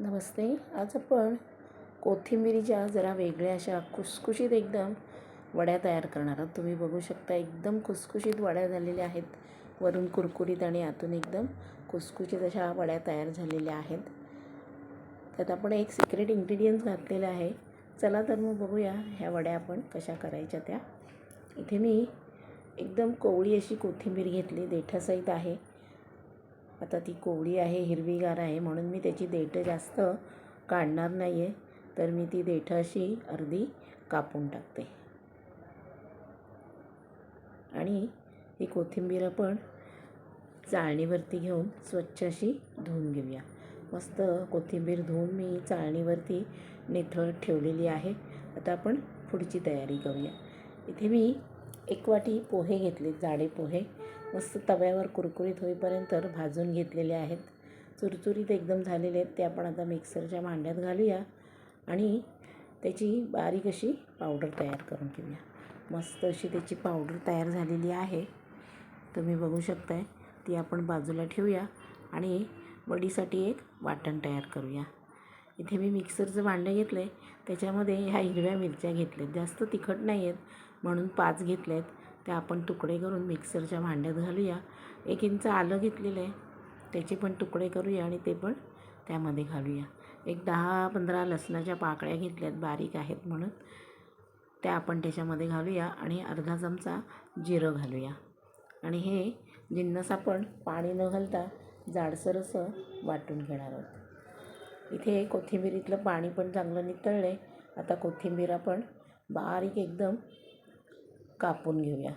नमस्ते. आज आपण कोथिंबिरीच्या जरा वेगळ्या अशा खुसखुशीत एकदम वड्या तयार करणार आहोत. तुम्ही बघू शकता एकदम खुसखुशीत वड्या झालेल्या आहेत. वरून कुरकुरीत आणि आतून एकदम खुसखुशीत अशा वड्या तयार झालेल्या आहेत. त्यात आपण एक सिक्रेट इन्ग्रेडियंट्स घातलेलं आहे. चला तर मग बघूया ह्या वड्या आपण कशा करायच्या त्या. इथे मी एकदम कोवळी अशी कोथिंबीर घेतली. देठासहित आहे. आता ती कोवळी आहे हिरवीगार आहे म्हणून मी त्याची देठं जास्त काढणार नाही आहे तर मी ती देठं अशी अर्धी कापून टाकते. आणि ही कोथिंबीर आपण चाळणीवरती घेऊन स्वच्छ अशी धुवून घेऊया. मस्त कोथिंबीर धुवून मी चाळणीवरती निथळ ठेवलेली आहे. आता आपण पुढची तयारी करूया. इथे मी एक वाटी पोहे घेतले जाडे पोहे. मस्त तव्यावर कुरकुरीत होईपर्यंत भाजून घेतलेले आहेत. चुरचुरीत एकदम झालेले आहेत. ते आपण आता मिक्सरच्या भांड्यात घालूया आणि त्याची बारीक अशी पावडर तयार करून घेऊया. मस्त अशी त्याची पावडर तयार झालेली आहे. तुम्ही बघू शकताय ती आपण बाजूला ठेवूया आणि वडीसाठी एक वाटण तयार करूया. इथे मी मिक्सरचं भांडं घेतलं आहे त्याच्यामध्ये ह्या हिरव्या मिरच्या घेतल्यात. जास्त तिखट नाही आहेत म्हणून पाच घेतल्या आहेत त्या आपण तुकडे करून मिक्सरच्या भांड्यात घालूया. एक इंच आलं घेतलेलं आहे. त्याचे पण तुकडे करूया आणि ते पण त्यामध्ये घालूया. एक दहा पंधरा लसणाच्या पाकळ्या घेतल्यात बारीक आहेत म्हणून. त्या आपण त्याच्यामध्ये घालूया आणि अर्धा चमचा जिरं घालूया. आणि हे जिन्नस आपण पाणी न घालता जाडसर असं वाटून घेणार आहोत. इथे कोथिंबिरीतलं पाणी पण चांगलं नितळलं आहे आता कोथिंबीर आपण बारीक एकदम कापून घेऊया.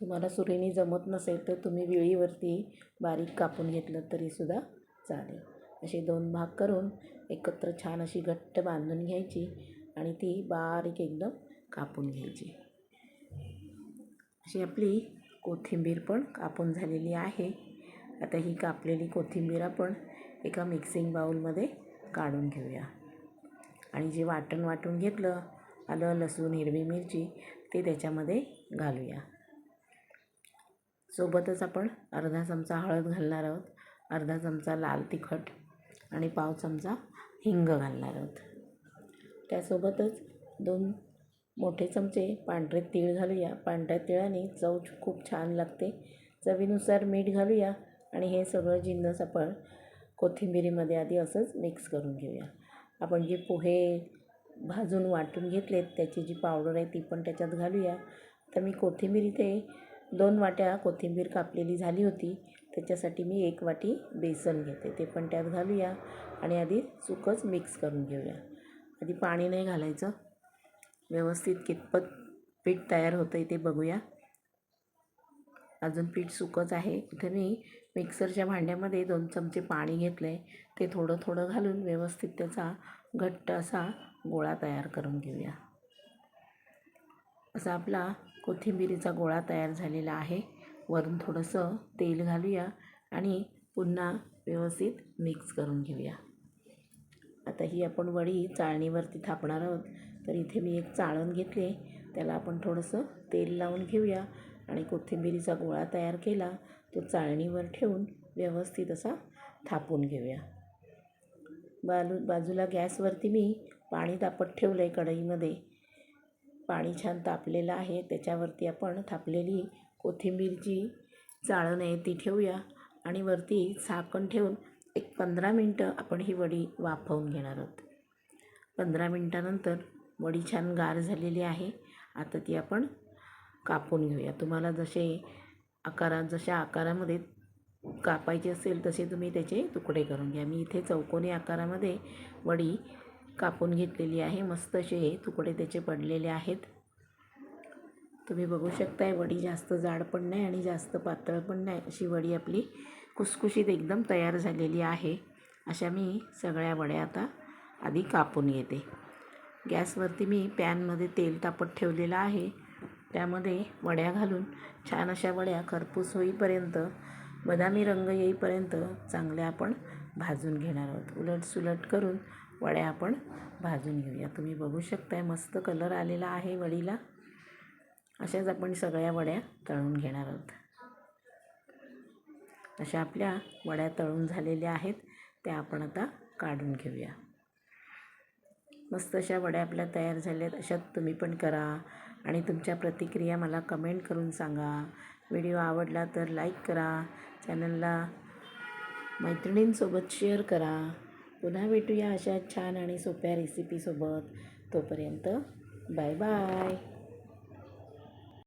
तुम्हाला सुरीने जमत नसेल तर तुम्ही विळीवरती बारीक कापून घेतलं तरीसुद्धा चालेल. असे दोन भाग करून एकत्र छान अशी घट्ट बांधून घ्यायची आणि ती बारीक एकदम कापून घ्यायची. अशी आपली कोथिंबीर पण कापून झालेली आहे. आता ही कापलेली कोथिंबीर आपण एका मिक्सिंग बाऊलमध्ये काढून घेऊया. आणि जे वाटण वाटून घेतलं आलं लसूण हिरवी मिरची ते त्याच्यामध्ये घालूया. सोबतच आपण अर्धा चमचा हळद घालणार आहोत. अर्धा चमचा लाल तिखट आणि पाव चमचा हिंग घालणार आहोत. त्यासोबतच दोन मोठे चमचे पांढरे तीळ घालूया. पांढऱ्या तिळाने चव खूप छान लागते. चवीनुसार मीठ घालूया आणि हे सगळं जिन्नस आपण कोथिंबिरीमध्ये आधी असंच मिक्स करून घेऊया. आपण जे पोहे भाजून वाटून घेतलेत. त्याची जी पावडर आहे ती पण त्याच्यात घालूया. तर मी कोथिंबीर इथे दोन वाट्या कोथिंबीर कापलेली झाली होती. त्याच्यासाठी मी एक वाटी बेसन घेते. ते पण त्यात घालूया आणि आधी सुकंच मिक्स करून घेऊया. आधी पाणी नाही घालायचं. व्यवस्थित कितपत पीठ तयार होतं आहे ते बघूया. अजून पीठ सुकंच आहे. इथे मी मिक्सरच्या भांड्यामध्ये दोन चमचे पाणी घेतलं आहे ते थोडं थोडं घालून व्यवस्थित त्याचा घट्ट असा गोळा तयार करून घेऊया. असा आपला कोथिंबिरीचा गोळा तयार झालेला आहे. वरून थोडंसं तेल घालूया आणि पुन्हा व्यवस्थित मिक्स करून घेऊया. आता ही आपण वडी चाळणीवरती थापणार आहोत. तर इथे मी एक चाळण घेतले त्याला आपण थोडंसं तेल लावून घेऊया आणि कोथिंबिरीचा गोळा तयार केला तो चाळणीवर ठेवून व्यवस्थित असा थापून घेऊया. बालू बाजूला गॅसवरती मी पाणी तापत ठेवलं आहे कढईमध्ये. पाणी छान तापलेलं आहे. त्याच्यावरती आपण थापलेली कोथिंबीरची चाळण आहे ती ठेवूया आणि वरती झाकण ठेवून एक पंधरा मिनटं आपण ही वडी वाफवून घेणार आहोत. पंधरा मिनटानंतर वडी छान गार झालेली आहे. आता ती आपण कापून घेऊया. तुम्हाला जसे आकारात जशा आकारामध्ये कापायचे असेल तसे तुम्ही त्याचे तुकडे करून घ्या. मी इथे चौकोनी आकारामध्ये वडी कापून घेतलेली आहे. मस्त असे तुकडे त्याचे पडलेले आहेत. तुम्ही बघू शकताय वडी जास्त जाड पण नाही आणि जास्त पातळ पण नाही. अशी वडी आपली कुसकुशीत एकदम तयार झालेली आहे. अशा मी सगळ्या वड्या आता आधी कापून घेते. गॅसवरती मी पॅनमध्ये तेल तापत ठेवलेलं आहे. त्यामध्ये वड्या घालून छान अशा वड्या खरपूस होईपर्यंत बदामी रंग येईपर्यंत चांगल्या आपण भाजून घेणार आहोत. उलट सुलट करून वड्या आपण भाजून घेऊया. तुम्ही बघू शकताय मस्त कलर आलेला आहे वडीला. अशाच आपण सगळ्या वड्या तळून घेणार आहोत. अशा आपल्या वड्या तळून झालेल्या आहेत त्या आपण आता काढून घेऊया. मस्त अशा वड्या आपल्या तयार झाल्यात. अशात तुम्ही पण करा आणि तुमच्या प्रतिक्रिया मला कमेंट करून सांगा. व्हिडिओ आवडला तर लाईक करा. चॅनलला मैत्रिणींसोबत शेअर करा. पुन्हा भेटूया अशा छान आणि सोप्या रेसिपीसोबत तोपर्यंत बाय बाय.